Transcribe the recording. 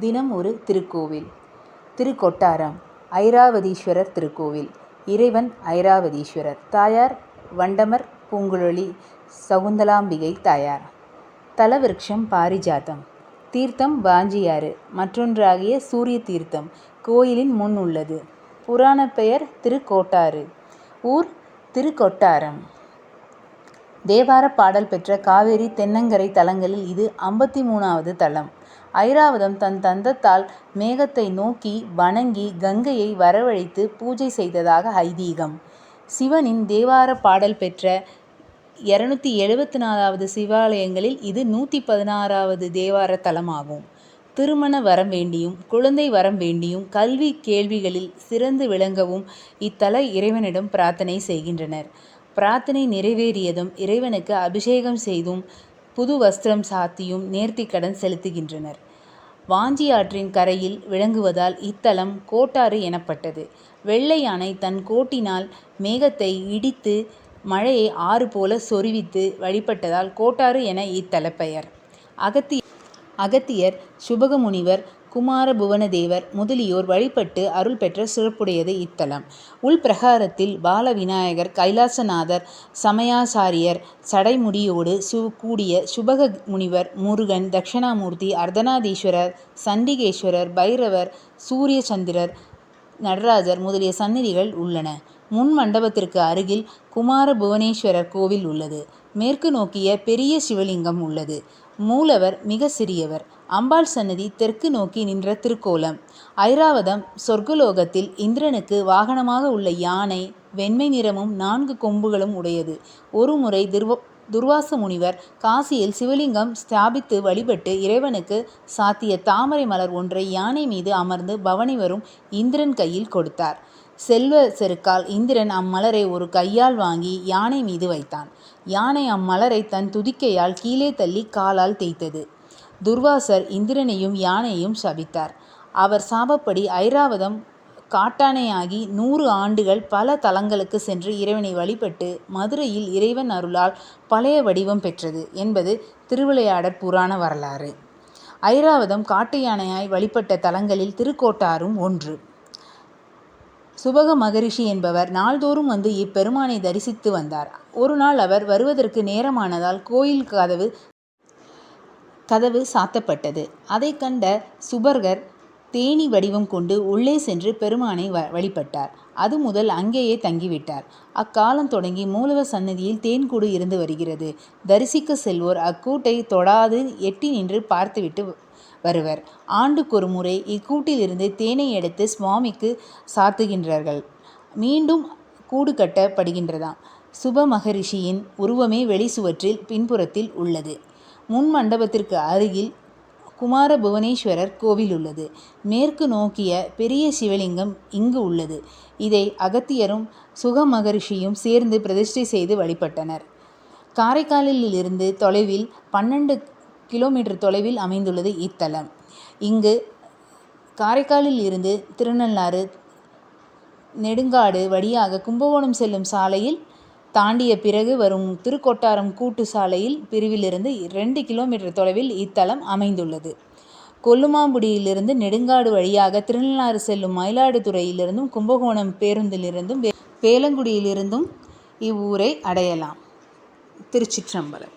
தினம் ஒரு திருக்கோவில். திருக்கொட்டாரம் ஐராவதீஸ்வரர் திருக்கோவில். இறைவன் ஐராவதீஸ்வரர். தாயார் வண்டமர் பூங்குழலி சகுந்தலாம்பிகை தாயார். தலவிருட்சம் பாரிஜாதம் தீர்த்தம் வாஞ்சியாறு மற்றொன்றாகிய சூரிய தீர்த்தம் கோயிலின் முன் உள்ளது. புராண பெயர் திருக்கோட்டாறு. ஊர் திருக்கொட்டாரம். தேவார பாடல் பெற்ற காவேரி தென்னங்கரை தலங்களில் இது ஐம்பத்தி மூணாவது தலம். ஐராவதம் தன் தந்தத்தால் மேகத்தை நோக்கி வணங்கி கங்கையை வரவழைத்து பூஜை செய்ததாக ஐதீகம். சிவனின் தேவார பாடல் பெற்ற இரநூத்தி எழுபத்தி நாலாவது சிவாலயங்களில் இது நூற்றி பதினாறாவது தேவார தலமாகும். திருமண வரம் வேண்டியும் குழந்தை வரம் வேண்டியும் கல்வி கேள்விகளில் சிறந்து விளங்கவும் இத்தல இறைவனிடம் பிரார்த்தனை செய்கின்றனர். பிரார்த்தனை நிறைவேறியதும் இறைவனுக்கு அபிஷேகம் செய்தும் புது வஸ்திரம் சாத்தியும் நேர்த்திக்கடன் செலுத்துகின்றனர். வாஞ்சி ஆற்றின் கரையில் விளங்குவதால் இத்தலம் கோட்டாறு எனப்பட்டது. வெள்ளை யானை தன் கோட்டினால் மேகத்தை இடித்து மழையை ஆறு போல சொருவித்து வழிபட்டதால் கோட்டாறு என இத்தலப்பெயர். அகத்தி அகத்தியர் சுபகமுனிவர் குமாரபுவனதேவர் முதலியோர் வழிபட்டு அருள் பெற்ற சிறப்புடையது இத்தலம். உள்பிரகாரத்தில் பால விநாயகர் கைலாசநாதர் சமயாசாரியர் சடைமுடியோடு சு கூடிய சுபக முனிவர் முருகன் தட்சிணாமூர்த்தி அர்த்தநாதீஸ்வரர் சண்டிகேஸ்வரர் பைரவர் சூரிய சந்திரர் நடராஜர் முதலிய சந்நிதிகள் உள்ளன. முன் மண்டபத்திற்கு அருகில் குமார புவனேஸ்வரர் கோவில் உள்ளது. மேற்கு நோக்கிய பெரிய சிவலிங்கம் உள்ளது. மூலவர் மிக சிறியவர். அம்பாள் சன்னதி தெற்கு நோக்கி நின்ற திருக்கோலம். ஐராவதம் சொர்க்கலோகத்தில் இந்திரனுக்கு வாகனமாக உள்ள யானை வெண்மை நிறமும் நான்கு கொம்புகளும் உடையது. ஒருமுறை துர்வ துர்வாச முனிவர் காசியில் சிவலிங்கம் ஸ்தாபித்து வழிபட்டு இறைவனுக்கு சாத்திய தாமரை மலர் ஒன்றை யானை மீது அமர்ந்து பவனி வரும் இந்திரன் கையில் கொடுத்தார். செல்வ செருக்கால் இந்திரன் அம்மலரை ஒரு கையால் வாங்கி யானை மீது வைத்தான். யானை அம்மலரை தன் துதிக்கையால் கீழே தள்ளி காலால் தேய்த்தது. துர்வாசர் இந்திரனையும் யானையையும் சபித்தார். அவர் சாபப்படி ஐராவதம் காட்டானையாகி நூறு ஆண்டுகள் பல தலங்களுக்கு சென்று இறைவனை வழிபட்டு மதுரையில் இறைவன் அருளால் பழைய வடிவம் பெற்றது என்பது திருவிளையாடற் புராண வரலாறு. ஐராவதம் காட்டு யானையாய் வழிபட்ட தலங்களில் திருக்கோட்டாரும் ஒன்று. சுபக மகரிஷி என்பவர் நாள்தோறும் வந்து இப்பெருமானை தரிசித்து வந்தார். ஒரு நாள் அவர் வருவதற்கு நேரமானதால் கோயில் கதவு கதவு சாத்தப்பட்டது. அதை கண்ட சுபர்கர் தேனி வடிவம் கொண்டு உள்ளே சென்று பெருமானை வ வழிபட்டார். அது முதல் அங்கேயே தங்கிவிட்டார். அக்காலம் தொடங்கி மூலவ சன்னதியில் தேன்கூடு இருந்து வருகிறது. தரிசிக்க செல்வோர் அக்கூட்டை தொடாது எட்டி நின்று பார்த்துவிட்டு வருவர். ஆண்டுக்கு ஒரு முறை இக்கூட்டிலிருந்து தேனை எடுத்து சுவாமிக்கு சாத்துகின்றார்கள். மீண்டும் கூடு கட்டப்படுகின்றதாம். சுப மகரிஷியின் உருவமே வெளி சுவற்றில் பின்புறத்தில் உள்ளது. முன் மண்டபத்திற்கு அருகில் குமார புவனேஸ்வரர் கோவில் உள்ளது. மேற்கு நோக்கிய பெரிய சிவலிங்கம் இங்கு உள்ளது. இதை அகத்தியரும் சுக மகரிஷியும் சேர்ந்து பிரதிஷ்டை செய்து வழிபட்டனர். காரைக்காலில் இருந்து தொலைவில் பன்னெண்டு கிலோமீட்டர் தொலைவில் அமைந்துள்ளது இத்தலம். இங்கு காரைக்காலில் இருந்து திருநள்ளாறு நெடுங்காடு வழியாக கும்பகோணம் செல்லும் சாலையில் தாண்டிய பிறகு வரும் திருக்கொட்டாரம் கூட்டு சாலையில் பிரிவிலிருந்து ரெண்டு கிலோமீட்டர் தொலைவில் இத்தலம் அமைந்துள்ளது. கொல்லுமாங்குடியிலிருந்து நெடுங்காடு வழியாக திருநள்ளாறு செல்லும் மயிலாடுதுறையிலிருந்தும் கும்பகோணம் பேருந்திலிருந்தும் பேலங்குடியிலிருந்தும் இவ்வூரை அடையலாம். திருச்சிற்றம்பலம்.